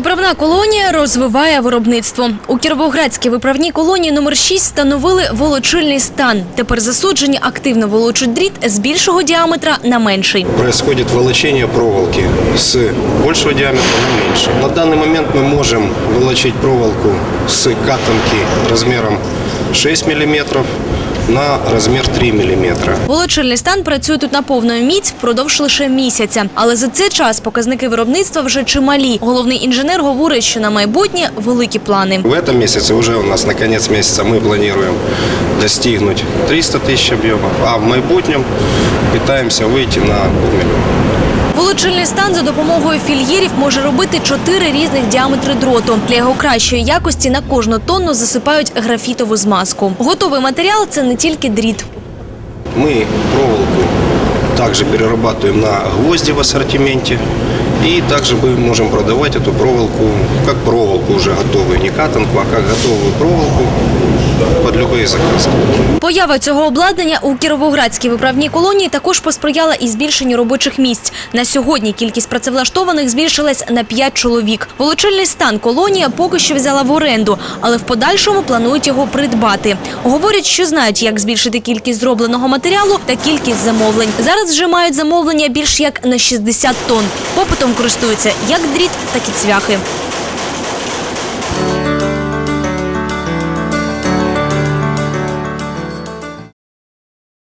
Виправна колонія розвиває виробництво. У Кіровоградській виправній колонії номер 6 встановили волочильний стан. Тепер засуджені активно волочуть дріт з більшого діаметра на менший. происходит волочение проволоки с большего диаметра на меньше. На данный момент мы можем волочить проволоку с катанки размером 6 мм на размер 3 мм. Волочильний стан працює тут на повну міць впродовж лише місяця. Але за цей час показники виробництва вже чималі. Головний інженер говорить, що на майбутнє великі плани. В этом месяце уже у нас на конец месяца мы планируем достигнуть 300 тысяч объемов, а в майбутнем пытаемся выйти на полмиллиона. Волочильний стан за допомогою фільєрів може робити чотири різних діаметри дроту. Для його кращої якості на кожну тонну засипають графітову змазку. Готовий матеріал це не тільки дріт. Мы проволоку также перерабатываем на гвозди в ассортименте. И также мы можем продавать эту проволоку как проволоку уже готовую, не катанку, а как готовую проволоку под любые заказы. Поява цього обладнання у Кіровоградській виправній колонії також посприяла і збільшенню робочих місць. На сьогодні кількість працевлаштованих збільшилась на 5 чоловік. Волочильний стан колонія поки що взяла в оренду, але в подальшому планують його придбати. Говорять, що знають, як збільшити кількість зробленого матеріалу та кількість замовлень. Зараз вже мають замовлення більш як на 60 тонн. Попитом користуються як дріт, так і цвяхи.